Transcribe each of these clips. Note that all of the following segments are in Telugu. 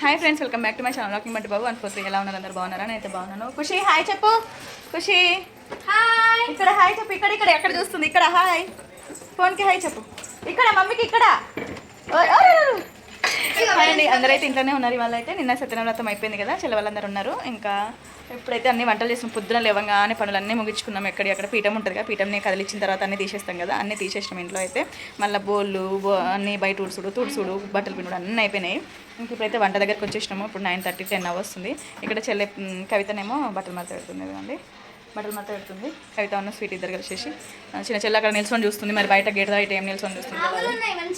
Hi friends welcome back to my channel walking బట్టి బాబు త్రీ ఎలా ఉన్నారు అందరు? బాగున్నారా? నేనైతే బాగున్నాను. ఖుషి హాయ్ చెప్పు. ఖుషి. హాయ్ ఇక్కడ హాయ్ చెప్పు. ఇక్కడ ఇక్కడ ఎక్కడ చూస్తుంది? ఇక్కడ హాయ్ ఫోన్కి హాయ్ చెప్పు. ఇక్కడ మమ్మీకి ఇక్కడ. అండి. అందరైతే ఇంట్లోనే ఉన్నారు ఇవాళ అయితే నిన్న సత్యనవ్రతం అయిపోయింది కదా చెల్ల వాళ్ళందరూ ఉన్నారు. ఇంకా ఇప్పుడైతే అన్ని వంటలు చేసిన పొద్దున లేవగానే పనులన్నీ ముగించుకున్నాం. ఎక్కడి అక్కడ పీఠం ఉంటుంది కదా పీఠంని కదిలించిన తర్వాత అన్నీ తీసేస్తాం కదా అన్నీ తీసేసినాం ఇంట్లో అయితే. మళ్ళీ బోళ్ళు బో- అన్నీ బయట ఉడుసుడు తుడుసుడు బట్టలు పిండుడు అన్నీ అయిపోయినాయి. ఇంక ఇప్పుడైతే వంట దగ్గరకు వచ్చేసినాము. ఇప్పుడు నైన్ థర్టీ టెన్ అవర్స్ ఉంది. ఇక్కడ చెల్లె కవితనేమో బట్టలు మడత పెడుతుంది కదండి. బట్టలు మడత పెడుతుంది. కవిత ఉన్న స్వీట్ ఇద్దరు కలిసేసి. చిన్న చెల్లె అక్కడ నిల్చొని చూస్తుంది. మరి బయట గేట్ బయట ఏం నిల్చొని చూస్తుంది?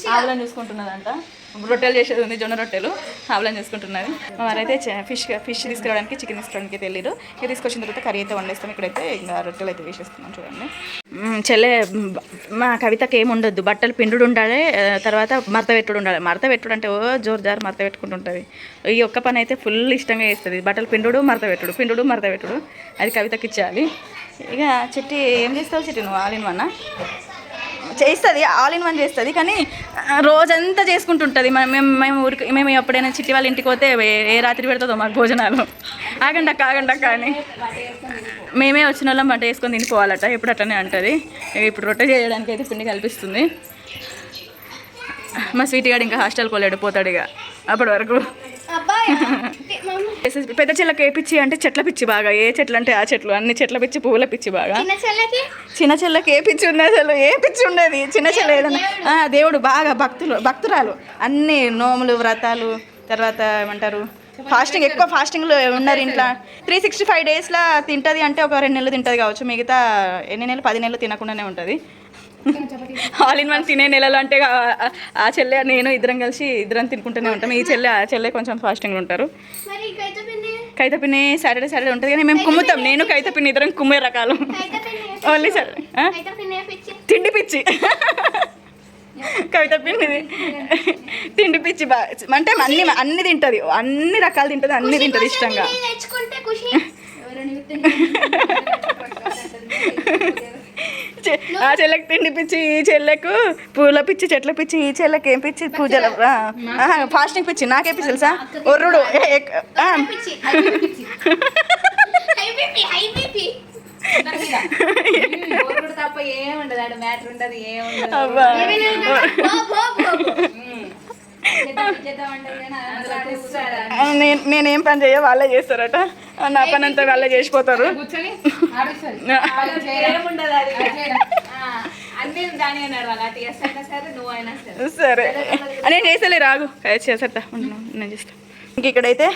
ఆవులను చూసుకుంటున్నదంట. రొట్టెలు చేసేది ఉంది జొన్న రొట్టెలు. ఆవలం చూసుకుంటున్నది వారైతే ఫిష్ ఫిష్ తీసుకురావడానికి చికెన్ తీసుకురావడానికి అయితే వెళ్ళారు ఇక తీసుకొచ్చిన తర్వాత కర్రీ అయితే వండేస్తాం. ఇక్కడైతే ఇంకా రొట్టెలు అయితే వేసేస్తున్నాం చూడండి. చెల్లె మా కవితకి ఏమి ఉండొద్దు. బట్టలు పిండుడు ఉండాలి తర్వాత మరత పెట్టుడు ఉండాలి. మడత పెట్టుడు అంటే ఓ జోరు జారు మరత పెట్టుకుంటుంటుంది ఈ ఒక్క పని అయితే ఫుల్ ఇష్టంగా చేస్తుంది. బట్టలు పిండుడు మడత పెట్టుడు పిండుడు మరత పెట్టుడు. అది కవితకి ఇచ్చేయాలి. ఇక చెట్టి ఏం చేస్తావు చెట్టి నువ్వు? ఆలిన్ వన్నా చేస్తుంది ఆల్ ఇన్ వన్ చేస్తుంది కానీ రోజంతా చేసుకుంటుంటుంది. మనం మేము మేము ఊరికి మేము ఎప్పుడైనా చిట్టి వాళ్ళ ఇంటికి పోతే ఏ- రాత్రి పెడుతుందో మాకు భోజనాలు. ఆగండక్క ఆగండక్క అని. మేమే వచ్చిన వాళ్ళం వంట వేసుకొని తినిపోవాలట ఎప్పుడు అట్లనే అంటుంది. ఇప్పుడు రొట్టె చేయడానికి అయితే పిండి కల్పిస్తుంది. మా స్వీట్ గాడు ఇంకా హాస్టల్కి పోలేడు పోతాడు ఇక అప్పటి వరకు పెద్ద చెట్లకి ఏ పిచ్చి అంటే చెట్ల పిచ్చి బాగా. ఏ చెట్లు అంటే ఆ చెట్లు అన్ని చెట్ల పిచ్చి పువ్వుల పిచ్చి బాగా. చిన్న చెల్లకి? చెల్లకి ఏ పిచ్చి ఉంది అసలు? ఏ పిచ్చి ఉండేది? చిన్న చెల్ల ఏదైనా ఆ, దేవుడు బాగా భక్తులు భక్తురాలు. అన్ని నోములు వ్రతాలు తర్వాత ఏమంటారు? ఫాస్టింగ్ ఎక్కువ ఫాస్టింగ్లో ఉన్నారు ఇంట్లో. త్రీ సిక్స్టీ ఫైవ్ డేస్లో తింటుంది అంటే ఒక రెండు నెలలు తింటుంది కావచ్చు. మిగతా ఎన్ని నెలలు? పది నెలలు తినకుండానే ఉంటుంది. ఆల్ ఇన్ వన్ తినే నెలలు అంటే ఆ- చెల్లె నేను ఇద్దరం కలిసి ఇద్దరం తినుకుంటూనే ఉంటాం. ఈ చెల్లె ఆ చెల్లె కొంచెం ఫాస్టింగ్లో ఉంటారు. పిండి కైతపిన్ని? సాటర్డే సాటర్డే ఉంటుంది కానీ మేము కుమ్ముతాం. నేను కైతపిన్ని ఇద్దరం కుమ్మే రకాలు. పిండి ఓన్లీ పిండి పిచ్చి? తిండి పిచ్చి. కవిత పిండిది తిండి పిచ్చి బా అంటే అన్ని అన్ని తింటది. అన్ని రకాలు తింటది అన్ని తింటది ఇష్టంగా పిండి తెచ్చుకుంటే ఖుషి చె- ఆ చెల్లెకి తిండి పిచ్చి ఈ చెల్లెకు పూల పిచ్చి చెట్ల పిచ్చి ఈ చెల్లెకి ఏం పిచ్చి? పూజలు ఫాస్టింగ్ పిచ్చి. నాకే పిచ్చి తెలుసా? ఒర్రుడు తప్ప ఏముండదు మ్యాటర్ ఉండదు ఏముండదు. నేను నేనేం పని చేయ? వాళ్ళే చేస్తారట. నా పని అంతా వాళ్ళే చేసిపోతారు. సరే నేను చేసలే రాగు. ఉండు, నేను చేస్తా. ఇంక ఇక్కడైతే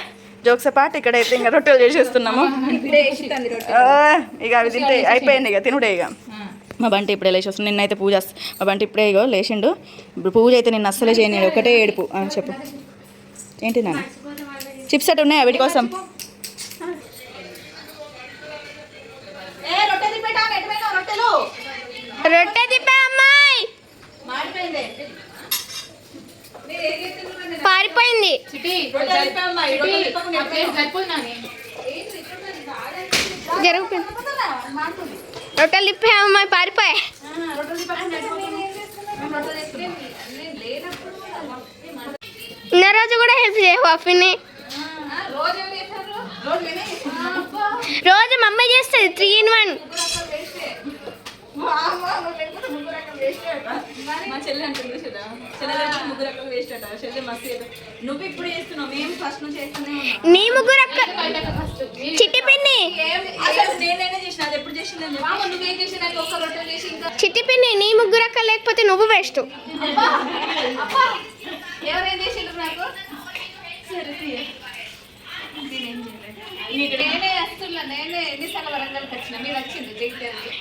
జోక్స్ పాట ఇక్కడైతే ఇంకా రొట్టెలు చేసేస్తున్నాము. ఇక అవి తింటే అయిపోయింది ఇక తినుడే ఇక. మా బంటి ఇప్పుడే లేచి వస్తుంది. నిన్నైతే పూజ మా బంటి ఇప్పుడే ఇగో లేచిండు. ఇప్పుడు పూజ అయితే నేను అస్సలే చేయను ఒకటే ఏడుపు. ఆ, చెప్పు. ఏంటి నాన్న? చిప్స్ అటు ఉన్నాయా వీటి కోసం? రొట్టె తిప్పే అమ్మాయి! పారిపోయింది. జరుగుతుంది రొట్టెలు తిప్పే అమ్మాయి పారిపోయా ఇన్న రోజు కూడా హెల్ప్ చేయవు అఫిని. రోజు మమ్మీ చేస్తుంది త్రీ ఇన్ వన్ మా చెల్లి అంటుంది చూడా చెల్లె ముగ్గురు అక్కలు వేస్ట్ అట. చెల్లె మస్తు నువ్వు ఇప్పుడు చేస్తున్నావు మేము ఫస్ట్ నుంచి చేస్తూనే ఉన్నాం నీ ముగ్గురు అక్క చిట్టి పిన్ని అసలు నేనైనా చేసిన అది ఎప్పుడు చేసిందని చెప్పి నువ్వేం చేసిన ఒక్క రొట్టె చేసి ఇంకా చిట్టి పిన్ని నీ ముగ్గురు అక్క లేకపోతే నువ్వు వేస్ట్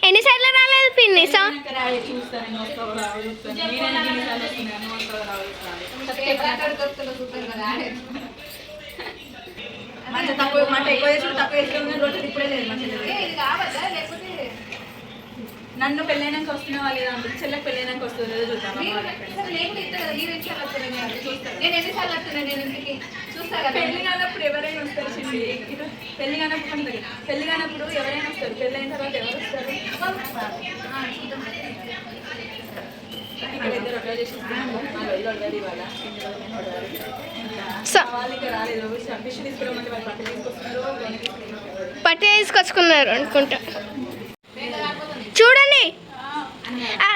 ఎన్నిసార్లు రాలేదు పిన్ని సో చూస్తాను మంచి తక్కువ మాట ఎక్కువ చేసి తక్కువ చేసి రోజు ఇప్పుడే లేదు మా చెల్లెలు ఏ, ఇది కావద్దా? లేకపోతే నన్ను పెళ్ళైనాక వస్తున్నా వాళ్ళు అంటే చెల్లెకి పెళ్ళైనాక వస్తుంది లేదో చూద్దాం పెళ్ళి కానప్పుడు ఎవరైనా వస్తారు చిన్ని. పెళ్ళి కానప్పుడు పెళ్ళి కానప్పుడు ఎవరైనా వస్తారు. పెళ్ళి అయిన తర్వాత ఎవరు వస్తారు ఆ, చూద్దాం. ఇక్కడైతే రొట్టెలు చేసేస్తున్నాము మా వెళ్ళి ఆల్రెడీ ఇవాళ సో వాళ్ళు ఇంకా రాలేదు ఫిష్ తీసుకురమ్మంటే వాళ్ళు పట్టు తీసుకొచ్చుకున్నారు అనుకుంటా. చూడండి. ఆ,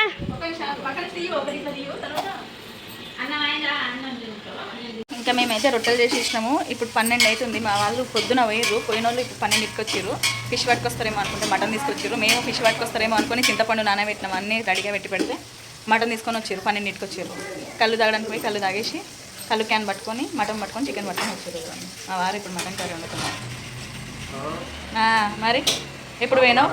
ఇంకా మేమైతే రొట్టెలు చేసేసినాము ఇప్పుడు పన్నెండు అవుతుంది. మా వాళ్ళు పొద్దున పోయారు పోయిన వాళ్ళు ఇప్పుడు పన్నెండుకి వచ్చారు ఫిష్ పట్టుకొస్తారేమో అనుకుంటే మటన్ తీసుకొచ్చారు మేము ఫిష్ పట్టుకొస్తారేమో అనుకుని చింతపండు నానబెట్టినాం అన్నీ రెడీగా పెట్టి పెడితే మటన్ తీసుకొని వచ్చారు పన్నెండింటికి వచ్చారు. కళ్ళు తాగడానికి పోయి కళ్ళు తాగేసి కళ్ళు క్యాన్ పట్టుకొని మటన్ పట్టుకొని చికెన్ పట్టుకొని వచ్చారు మా వారు ఇప్పుడు మటన్ కర్రీ వండుతున్నారు. మరి? ఎప్పుడు పోయినావు?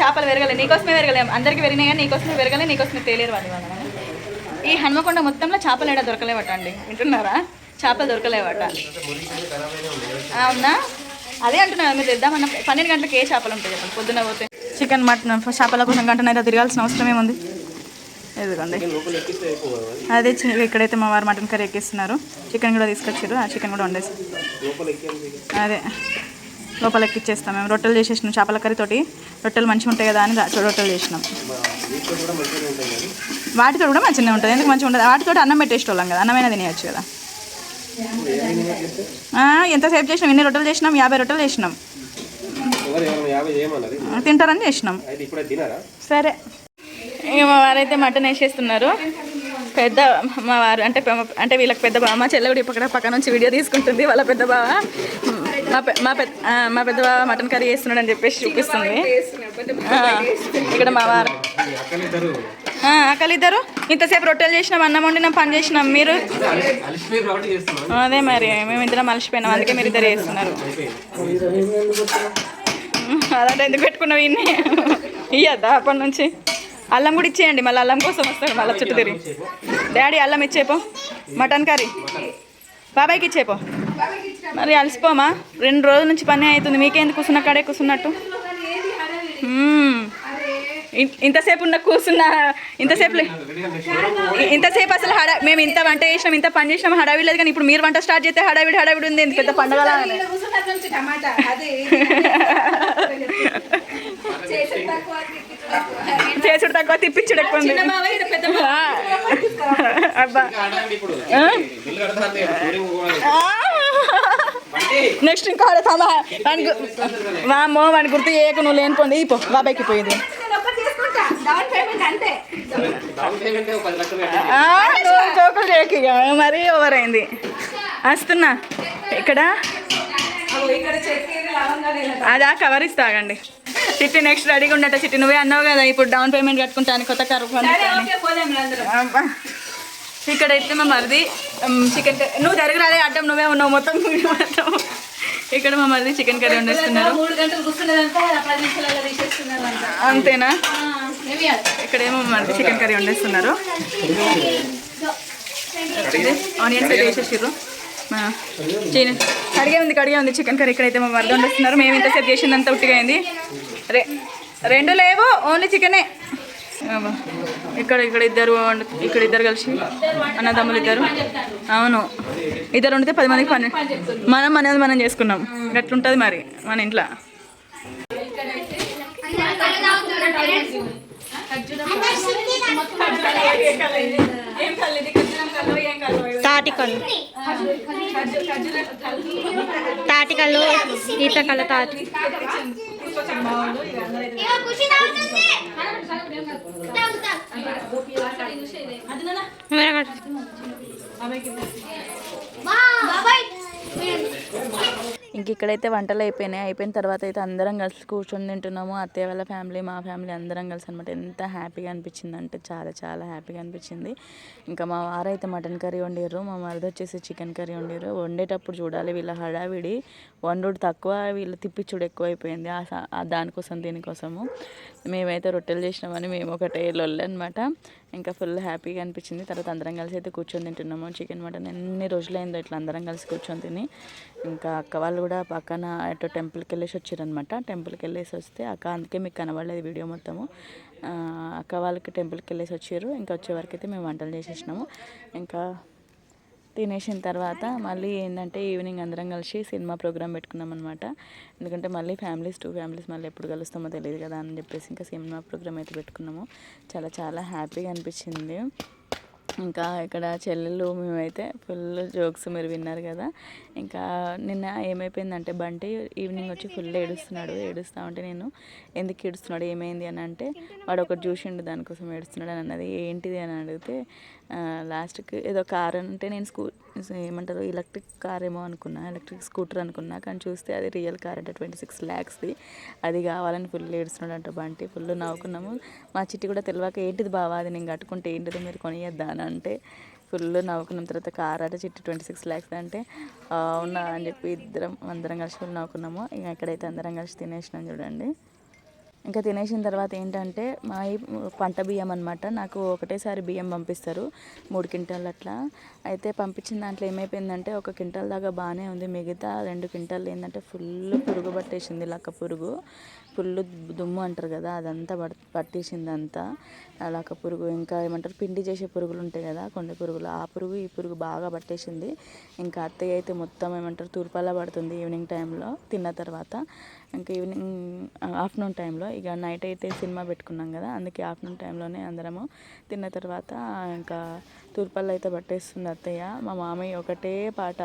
చేపలు పెరగలే. నీకోసమే పెరగలే. అందరికీ పెరిగినాయి కానీ నీకోసమే పెరగలే నీకోసమే తేలేరు వాళ్ళు ఇవాళ. ఈ హన్మకొండ మొత్తంలో చేపలు ఏడా దొరకలేవట అండి వింటున్నారా? చేపలు దొరకలేవట. అవునా? అదే అంటున్నారు. మీరు తెద్దామన్న పన్నెండు గంటలకు ఏ చేపలు ఉంటాయి చెప్పండి? పొద్దున్న పోతే. చికెన్ మటన్ చేపల కోసం గంటనైతే తిరగాల్సిన అవసరం ఏముంది ఎదుగుండి అదే ఇక్కడైతే మా వారు మటన్ కర్రీ ఎక్కిస్తున్నారు. చికెన్ కూడా తీసుకొచ్చారు. ఆ చికెన్ కూడా వండేసి. అదే. లోపల ఎక్కిచ్చేస్తాం మేము. రొట్టెలు చేసేసినాం చేపల కర్రీ తోటి. రొట్టెలు మంచిగా ఉంటాయి కదా అని రొట్టెలు చేసినాం. వాటితో కూడా మంచిగానే ఉంటుంది ఎందుకు మంచిగా ఉంటుంది వాటితో అన్నం పెట్టేసేటోళ్ళం కదా. అన్నమైనా తినేయచ్చు కదా. ఎంతసేపు చేసినాం? ఎన్ని రొట్టెలు చేసినాం? యాభై రొట్టెలు చేసినాం. తింటారని చేసినాం. సరే. మా వారైతే మటన్ వేసేస్తున్నారు. పెద్ద మా వారు అంటే అంటే వీళ్ళకి పెద్ద బావ. మా చెల్లె కూడా ఇప్పుడు పక్క నుంచి వీడియో తీసుకుంటుంది. వాళ్ళ పెద్ద బావ. మా మా పెద్ద మా పెద్ద బావ మటన్ కర్రీ చేస్తున్నాడు అని చెప్పేసి చూపిస్తుంది. ఇక్కడ మా వారు. అక్కలిద్దరు ఇంతసేపు రొట్టెలు చేసినాం అన్నం వండినాం పని చేసినాం. మీరు? అదే మరి మేము ఇద్దరం మలిసిపోయినాం అందుకే మీరు ఇద్దరు చేస్తున్నారు. అదంటే ఎందుకు పెట్టుకున్నావు ఇన్ని? ఇయ్యద్దా అప్పటి నుంచి? అల్లం కూడా ఇచ్చేయండి మళ్ళీ అల్లం కోసం వస్తాడు మళ్ళీ చుట్టూ తిరిగి. డాడీ అల్లం ఇచ్చేపో. Mutton curry. బాబాయ్కి ఇచ్చేపో. మరి అలసిపోమా? రెండు రోజుల నుంచి పని అవుతుంది మీకేందుకు కూర్చున్న కాడే కూర్చున్నట్టు ఇంతసేపు ఉన్న కూర్చున్న ఇంతసేపు ఇంతసేపు అసలు హడా మేము ఇంత వంట చేసినాం ఇంత పని చేసినాం హడావిడి లేదు కానీ ఇప్పుడు మీరు వంట స్టార్ట్ చేస్తే హడావిడి హడావిడి ఉంది పెద్ద పండుగ చేసుడు తక్కువ తిప్పించుడు ఎక్కువ ఉంది. అబ్బా. నెక్స్ట్ ఇంకా గు- వామ్మో వాని గుర్తు చేయకు నువ్వు బాబాయ్కి పోయింది ఒక పది లక్షలు కట్టి ఆ, నువ్వు జోకులు చేయకు మరీ ఓవర్ అయింది. వస్తున్నా ఇక్కడ? అదా కవర్ ఇస్తాగండి. చిట్టి నెక్స్ట్ రెడీగా ఉండట చిట్టి నువ్వే అన్నావు కదా ఇప్పుడు డౌన్ పేమెంట్ కట్టుకుంటాను కొత్త కారు అబ్బా. ఇక్కడైతే మా మరిది చికెన్ నువ్వు జరగరాదే అడ్డం నువ్వే ఉన్నావు మొత్తం ఇక్కడ మా మరిది చికెన్ కర్రీ వండిస్తున్నారు. అంతేనా? ఇక్కడేమో మా మరిది చికెన్ కర్రీ వండిస్తున్నారు. ఆనియన్స్ అయితే వేసేసారు కడిగే ఉంది కడిగే ఉంది చికెన్ కర్రీ ఇక్కడైతే మా మరిది వండిస్తున్నారు. మేము ఇంతసేపు చేసిందంతా ఉట్టిగా అయింది. రెండు లేవు ఓన్లీ చికెనే. ఇక్కడ ఇక్కడ ఇద్దరు వండు ఇక్కడ ఇద్దరు కలిసి అన్నదమ్ములు ఇద్దరు. అవును. ఇద్దరు వండితే పది మందికి పని మనం అనేది మనం చేసుకున్నాం. గట్లుంటుంది మరి మన ఇంట్లో? తాటికల్లు తాటికల్లు ఈతకల్లు తాటి. కెమెరా కట్ ఇంక ఇక్కడైతే వంటలు అయిపోయినాయి. అయిపోయిన తర్వాత అయితే అందరం కలిసి కూర్చొని తింటున్నాము. అత్తయ్య వాళ్ళ ఫ్యామిలీ మా ఫ్యామిలీ అందరం కలిసి అనమాట ఎంత హ్యాపీగా అనిపించింది అంటే చాలా చాలా హ్యాపీగా అనిపించింది. ఇంకా మా వారు అయితే మటన్ కర్రీ వండారు మా మరిది వచ్చేసి చికెన్ కర్రీ వండారు వండేటప్పుడు చూడాలి వీళ్ళ హడావిడి. వండుడు తక్కువ వీళ్ళ తిప్పిచ్చుడు ఎక్కువ అయిపోయింది ఆ దానికోసం దీనికోసము. మేమైతే రొట్టెలు చేసినామని మేము ఒకటే లొల్లి అనమాట ఇంకా ఫుల్ హ్యాపీగా అనిపించింది. తర్వాత అందరం కలిసి అయితే కూర్చొని తింటున్నాము. చికెన్ మటన్ ఎన్ని రోజులైందో ఇట్లా అందరం కలిసి కూర్చొని తిని. ఇంకా అక్క వాళ్ళు కూడా పక్కన అటు టెంపుల్కి వెళ్ళేసి వచ్చారనమాట టెంపుల్కి వెళ్ళేసి వస్తే అక్క అందుకే మీకు కనబడలేదు వీడియో మొత్తము. అక్క వాళ్ళకి టెంపుల్కి వెళ్ళేసి వచ్చారు. ఇంకా వచ్చే వరకు అయితే మేము వంటలు చేసేసినాము. ఇంకా తినేసిన తర్వాత మళ్ళీ ఏంటంటే ఈవినింగ్ అందరం కలిసి సినిమా ప్రోగ్రామ్ పెట్టుకున్నాం అనమాట ఎందుకంటే మళ్ళీ ఫ్యామిలీస్ టూ ఫ్యామిలీస్ మళ్ళీ ఎప్పుడు కలుస్తామో తెలియదు కదా అని చెప్పేసి ఇంకా సినిమా ప్రోగ్రామ్ అయితే పెట్టుకున్నాము. చాలా చాలా హ్యాపీగా అనిపించింది. ఇంకా ఇక్కడ చెల్లెలు మేమైతే ఫుల్ జోక్స్ మీరు విన్నారు కదా. ఇంకా నిన్న ఏమైపోయిందంటే బంటి ఈవినింగ్ వచ్చి ఫుల్ ఏడుస్తున్నాడు. ఏడుస్తా ఉంటే నేను ఎందుకు ఏడుస్తున్నాడు? ఏమైంది? అని అంటే వాడు ఒకటి చూసిండు దానికోసం ఏడుస్తున్నాడు అని అన్నది. ఏంటిది? అని అడిగితే లాస్ట్కి ఏదో కార్ అంటే నేను స్కూల్ ఏమంటారు ఎలక్ట్రిక్ కార్ ఏమో అనుకున్నా ఎలక్ట్రిక్ స్కూటర్ అనుకున్నా కానీ చూస్తే అది రియల్ కార్ అంటే ట్వంటీ సిక్స్ ల్యాక్స్ది అది కావాలని ఫుల్ ఏడుస్తున్నాడు బంటి. ఫుల్ నవ్వుకున్నాము. మా చిట్టి కూడా తెలియక ఏంటిది బావా అది నేను కట్టుకుంటే ఏంటిది? మీరు కొనియద్దా? అని అంటే ఫుల్ నవ్వుకున్న. తర్వాత కార్ అంటే చిట్టి ట్వంటీ సిక్స్ ల్యాక్స్ అంటే అవునా అని చెప్పి ఇద్దరం అందరం కలిసి ఫుల్ నవ్వుకున్నాము. ఇక ఇక్కడైతే అందరం కలిసి తినేసినాం చూడండి. ఇంకా తినేసిన తర్వాత ఏంటంటే మా ఈ పంట బియ్యం అనమాట నాకు ఒకటేసారి బియ్యం పంపిస్తారు మూడు క్వింటాల్ అట్లా. అయితే పంపించిన దాంట్లో ఏమైపోయిందంటే ఒక క్వింటాల్ దాకా బాగానే ఉంది. మిగతా రెండు క్వింటాల్ ఏంటంటే ఫుల్ పురుగు పట్టేసింది లక్క పురుగు. ఫుల్ దుమ్ము అంటారు కదా అదంతా పట్టేసింది అంతా. లక్క పురుగు ఇంకా ఏమంటారు పిండి చేసే పురుగులు ఉంటాయి కదా కొండ పురుగులు. ఆ పురుగు ఈ పురుగు బాగా పట్టేసింది. ఇంకా అత్తయ్య అయితే మొత్తం ఏమంటారు తూర్పాల పడుతుంది ఈవినింగ్ టైంలో తిన్న తర్వాత. ఇంకా ఈవినింగ్ ఆఫ్టర్నూన్ టైంలో ఇక నైట్ అయితే సినిమా పెట్టుకున్నాం కదా అందుకే ఆఫ్టర్నూన్ టైంలోనే అందరము తిన్న తర్వాత ఇంకా తూర్పల్లి అయితే పట్టేస్తుంది అత్తయ్య. మా మామయ్య ఒకటే పాట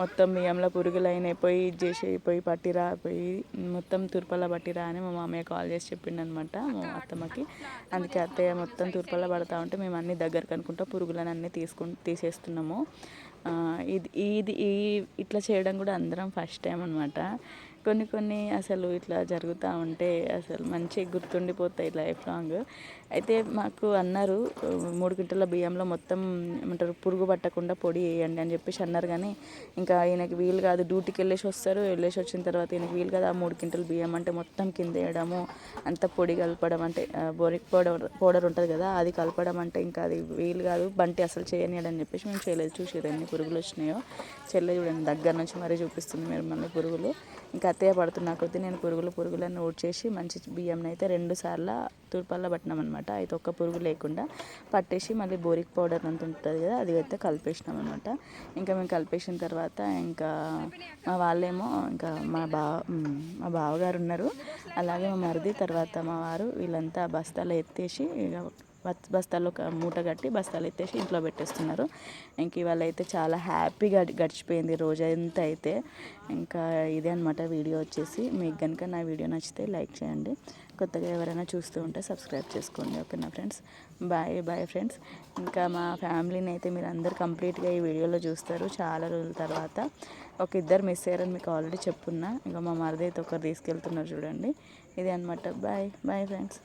మొత్తం బియ్యంలో పురుగులు పోయి ఇది చేసి పోయి పట్టిరా పోయి మొత్తం తూర్పల్ల పట్టిరా అని మా మామయ్య కాల్ చేసి చెప్పిండు అనమాట మా అత్తమ్మకి. అందుకే అత్తయ్య మొత్తం తూర్పల్ల పడతా ఉంటే మేము అన్ని దగ్గరకు అనుకుంటా పురుగులను అన్నీ తీసుకు తీసేస్తున్నాము. ఇది ఇది ఈ ఇట్లా చేయడం కూడా అందరం ఫస్ట్ టైం అనమాట కొన్ని కొన్ని అసలు ఇట్లా జరుగుతూ ఉంటే అసలు మంచిగా గుర్తుండిపోతాయి లైఫ్ లాంగ్. అయితే మాకు అన్నారు మూడు క్వింటల బియ్యంలో మొత్తం ఏమంటారు పురుగు పట్టకుండా పొడి వేయండి అని చెప్పేసి అన్నారు కానీ ఇంకా ఈయనకి వీలు కాదు. డ్యూటీకి వెళ్ళేసి వస్తారు. వెళ్ళేసి వచ్చిన తర్వాత ఈయనకి వీలు కాదు ఆ మూడు క్వింటల్ బియ్యం అంటే మొత్తం కింద వేయడము అంత పొడి కలపడం అంటే ఆ, బొరిక్ పౌడర్ పౌడర్ ఉంటుంది కదా అది కలపడం అంటే ఇంకా అది వీలు కాదు. బంటి అసలు చేయనియడు అని చెప్పేసి మేము చేయలేదు. చూసారు ఎన్ని పురుగులు వచ్చినాయో. చెల్లె చూడండి దగ్గర నుంచి మరీ చూపిస్తుంది మీరు మళ్ళీ పురుగులు. ఇంకా అత్తయ్య పడుతున్న కొద్దీ నేను పురుగులు పురుగులను ఊడ్చేసి మంచి బియ్యంని అయితే రెండు సార్లు తూర్పాల్లో పట్టినాం అనమాట అయితే ఒక్క పురుగు లేకుండా పట్టేసి మళ్ళీ బోరిక్ పౌడర్ అంత ఉంటుంది కదా అది అయితే కలిపేసినాం అనమాట ఇంకా మేము కలిపేసిన తర్వాత ఇంకా మా వాళ్ళేమో ఇంకా మా బావ మా బావగారు ఉన్నారు. అలాగే మా మరిది తర్వాత మా వారు వీళ్ళంతా బస్తాలు ఎత్తేసి ఇక బస్తాల్లో ఒక మూట కట్టి బస్తాలు ఎత్తేసి ఇంట్లో పెట్టేస్తున్నారు. ఇంక ఇవాళ అయితే చాలా హ్యాపీగా గడిచిపోయింది రోజంతా అయితే. ఇంకా ఇదే అనమాట వీడియో వచ్చేసి. మీకు కనుక నా వీడియో నచ్చితే లైక్ చేయండి. కొత్తగా ఎవరైనా చూస్తూ ఉంటే సబ్స్క్రైబ్ చేసుకోండి. ఓకేనా ఫ్రెండ్స్? Bye bye friends. ఇంకా మా ఫ్యామిలీని అయితే మీరు అందరు కంప్లీట్గా ఈ వీడియోలో చూస్తారు చాలా రోజుల తర్వాత. ఒక ఇద్దరు మిస్ అయ్యారని మీకు ఆల్రెడీ చెప్పున్నా. ఇంకా మా మరిది అయితే ఒకరు తీసుకెళ్తున్నారు చూడండి. ఇదే అనమాట బాయ్ బాయ్ ఫ్రెండ్స్.